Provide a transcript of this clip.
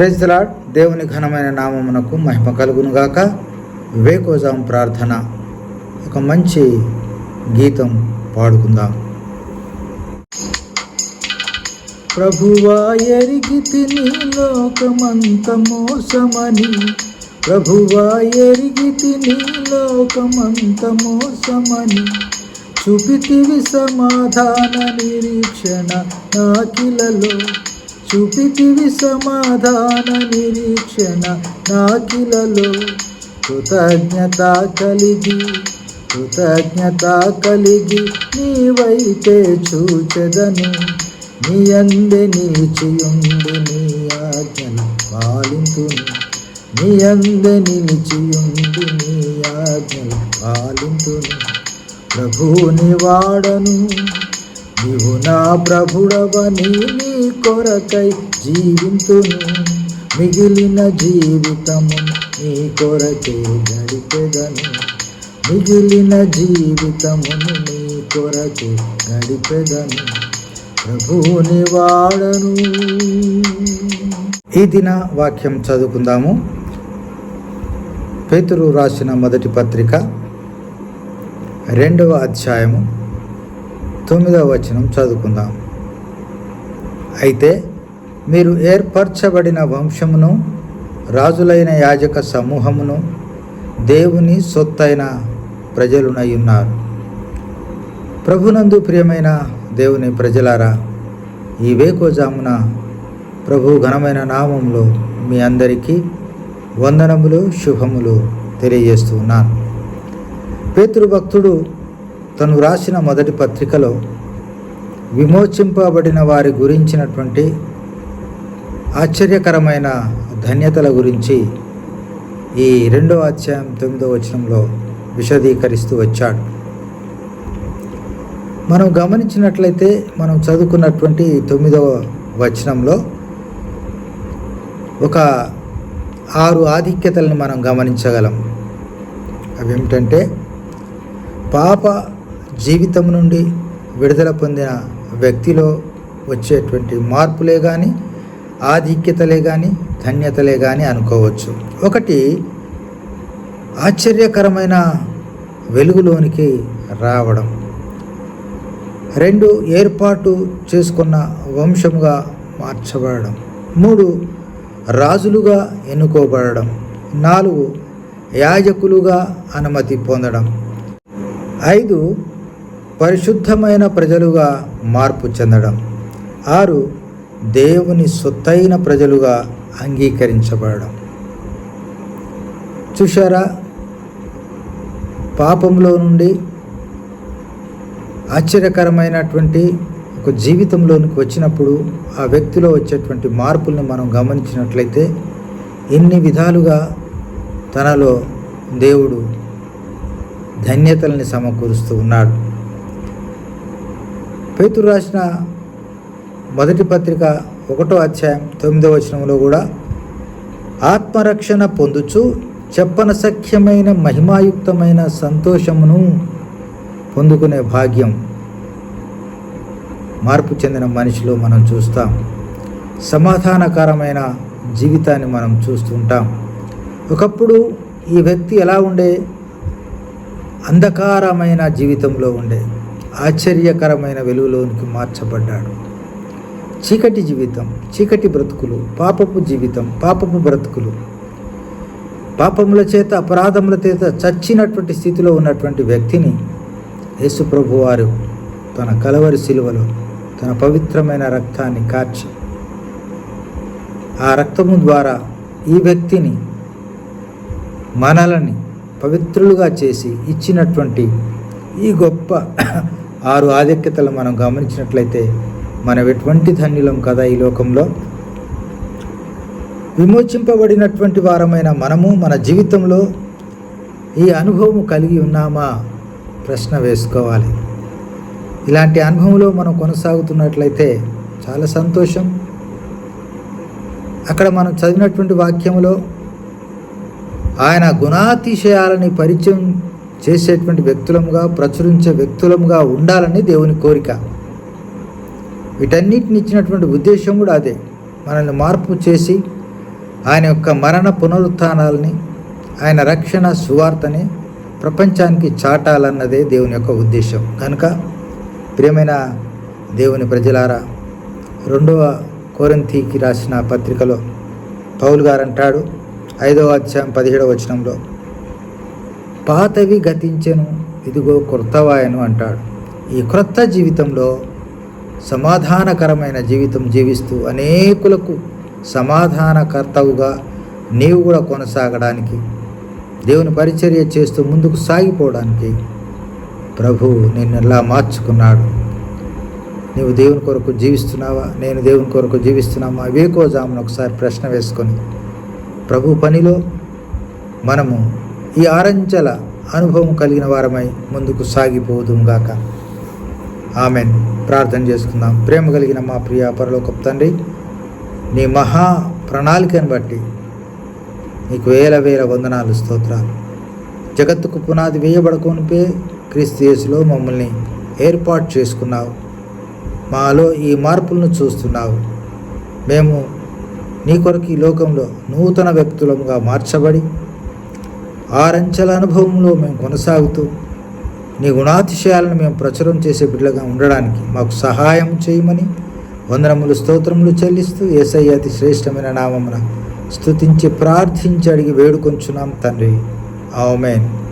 ప్రైజ్లాడ్ దేవుని ఘనమైన నామమునకు మహిమ కలుగునుగాక. వివేకోజాం ప్రార్థన. ఒక మంచి గీతం పాడుకుందాం. ప్రభువా ఎరిగి తిని లోకమంత మోసమని. ప్రభువా ఎరిగి తిని లోకమంత మోసమని. చూపితివి సమాధాన నిరీక్షణ నాకిలలో. చూపితివి సమాధాన నిరీక్షణ నాకిలలో కృతజ్ఞత కలిగి కృతజ్ఞత కలిగి నీవైతే చూచెదను. నీ అందే నిలిచియుండి నీ ఆజ్ఞల పాలింతును నీ అందే నిలిచియుండి నీ ఆజ్ఞల పాలింతును ప్రభుని వాడను. నీవు నా ప్రభుడవని నీ కొరకై జీవింతును మిగిలిన జీవితము నీ కొరకే గడిపెదను. మిగిలిన జీవితమును నీ కొరకే గడిపెదను. ప్రభువుని వాడను ఈ దిన వాక్యం చదువుకుందాము. పేతురు రాసిన మొదటి పత్రిక రెండవ అధ్యాయము. తొమ్మిదవ వచనం చదువుకుందాం. అయితే మీరు ఏర్పరచబడిన వంశమును రాజులైన యాజక సమూహమును దేవుని సొత్తైన ప్రజలునై ఉన్నారు ప్రభునందు ప్రియమైన దేవుని ప్రజలారా ఈ వేకోజామున ప్రభు ఘనమైన నామంలో మీ అందరికీ వందనములు శుభములు తెలియజేస్తూ ఉన్నాను. పేతృభక్తుడు భక్తుడు తను రాసిన మొదటి పత్రికలో విమోచింపబడిన వారి గురించినటువంటి ఆశ్చర్యకరమైన ధన్యతల గురించి ఈ రెండో అధ్యాయం తొమ్మిదవ వచనంలో విశదీకరిస్తూ వచ్చాడు. మనం గమనించినట్లయితే మనం చదువుకున్నటువంటి తొమ్మిదవ వచనంలో ఒక ఆరు ఆధిక్యతలను మనం గమనించగలం. అవి ఏమిటంటే పాప జీవితం నుండి విడుదల పొందిన వ్యక్తిలో వచ్చేటువంటి మార్పులే కానీ ఆధిక్యతలే కానీ ధన్యతలే కానీ అనుకోవచ్చు. ఒకటి ఆశ్చర్యకరమైన వెలుగులోనికి రావడం. రెండు ఏర్పాటు చేసుకున్న వంశముగా మార్చబడడం. మూడు రాజులుగా ఎన్నుకోబడడం. నాలుగు యాజకులుగా అనుమతి పొందడం. ఐదు పరిశుద్ధమైన ప్రజలుగా మార్పు చెందడం. ఆరు దేవుని సొత్తైన ప్రజలుగా అంగీకరించబడడం. చూశారా? పాపంలో నుండి ఆశ్చర్యకరమైనటువంటి ఒక జీవితంలోనికి వచ్చినప్పుడు ఆ వ్యక్తిలో వచ్చేటువంటి మార్పుల్ని మనం గమనించినట్లయితే ఎన్ని విధాలుగా తనలో దేవుడు ధన్యతల్ని సమకూరుస్తూ ఉన్నాడు. పేతురు రాసిన మొదటి పత్రిక ఒకటో అధ్యాయం తొమ్మిదో వచనంలో కూడా ఆత్మరక్షణ పొందుచు చెప్పన సఖ్యమైన మహిమాయుక్తమైన సంతోషమును పొందుకునే భాగ్యం మార్పు చెందిన మనిషిలో మనం చూస్తాం. సమాధానకరమైన జీవితాన్ని మనం చూస్తుంటాం. ఒకప్పుడు ఈ వ్యక్తి ఎలా ఉండే? అంధకారమైన జీవితంలో ఉండే. ఆశ్చర్యకరమైన వెలుగులోనికి మార్చబడ్డాడు. చీకటి జీవితం చీకటి బ్రతుకులు పాపపు జీవితం పాపపు బ్రతుకులు. పాపముల చేత అపరాధముల చేత చచ్చినటువంటి స్థితిలో ఉన్నటువంటి వ్యక్తిని యేసుప్రభు వారు తన కలవరి శిలువలో తన పవిత్రమైన రక్తాన్ని కార్చి ఆ రక్తము ద్వారా ఈ వ్యక్తిని మనలని పవిత్రులుగా చేసి ఇచ్చినటువంటి ఈ గొప్ప ఆరు ఆధిక్యతలు మనం గమనించినట్లయితే మనం ఎటువంటి ధన్యులం కదా ఈ లోకంలో? విమోచింపబడినటువంటి వారమైన మనము మన జీవితంలో ఈ అనుభవం కలిగి ఉన్నామా? ప్రశ్న వేసుకోవాలి. ఇలాంటి అనుభవంలో మనం కొనసాగుతున్నట్లయితే చాలా సంతోషం. అక్కడ మనం చదివినటువంటి వాక్యంలో ఆయన గుణాతిశయాలని పరిచయం చేసేటువంటి వ్యక్తులముగా ప్రచురించే వ్యక్తులముగా ఉండాలని దేవుని కోరిక. వీటన్నిటిని ఇచ్చినటువంటి ఉద్దేశం కూడా అదే. మనల్ని మార్పు చేసి ఆయన యొక్క మరణ పునరుత్థానాలని ఆయన రక్షణ సువార్తని ప్రపంచానికి చాటాలన్నదే దేవుని యొక్క ఉద్దేశం. కనుక ప్రియమైన దేవుని ప్రజలారా రెండవ కోరంతికి రాసిన పత్రికలో పౌలు గారు అంటాడు ఐదవ అధ్యాయం పదిహేడవ వచనంలో పాతవి గతించెను ఇదిగో క్రొత్తవాయను అంటాడు. ఈ క్రొత్త జీవితంలో సమాధానకరమైన జీవితం జీవిస్తూ అనేకులకు సమాధానకర్తవుగా నీవు కూడా కొనసాగడానికి దేవుని పరిచర్య చేస్తూ ముందుకు సాగిపోవడానికి ప్రభు నిన్ను ఎలా మార్చుకున్నాడు. నీవు దేవుని కొరకు జీవిస్తున్నావా? నేను దేవుని కొరకు జీవిస్తున్నామా? వేకోజామును ఒకసారి ప్రశ్న వేసుకొని ప్రభు పనిలో మనము ఈ ఆరంచెల అనుభవం కలిగిన వారమై ముందుకు సాగిపోదుంగాక ఆమెన్. ప్రార్థన చేసుకుందాం. ప్రేమ కలిగిన మా ప్రియ పరలోక తండ్రి నీ మహా ప్రణాళికను బట్టి నీకు వేల వేల వందనాలు స్తోత్రాలు. జగత్తుకు పునాది వేయబడకొనిపే క్రీస్తుయేసులో మమ్మల్ని ఏర్పాటు చేసుకున్నావు. మాలో ఈ మార్పులను చూస్తున్నావు. మేము నీ కొరకు ఈ లోకంలో నూతన వ్యక్తులముగా మార్చబడి ఆరంచెల అనుభవంలో మేము కొనసాగుతూ నీ గుణాతిశయాలను మేము ప్రచురం చేసే బిడ్డలుగా ఉండడానికి మాకు సహాయం చేయమని వందనములు స్తోత్రములు చెల్లిస్తూ ఏసయ్య అతి శ్రేష్టమైన నామమున స్తుతించి ప్రార్థించి అడిగి వేడుకొంచున్నాం తండ్రి. ఆమెన్.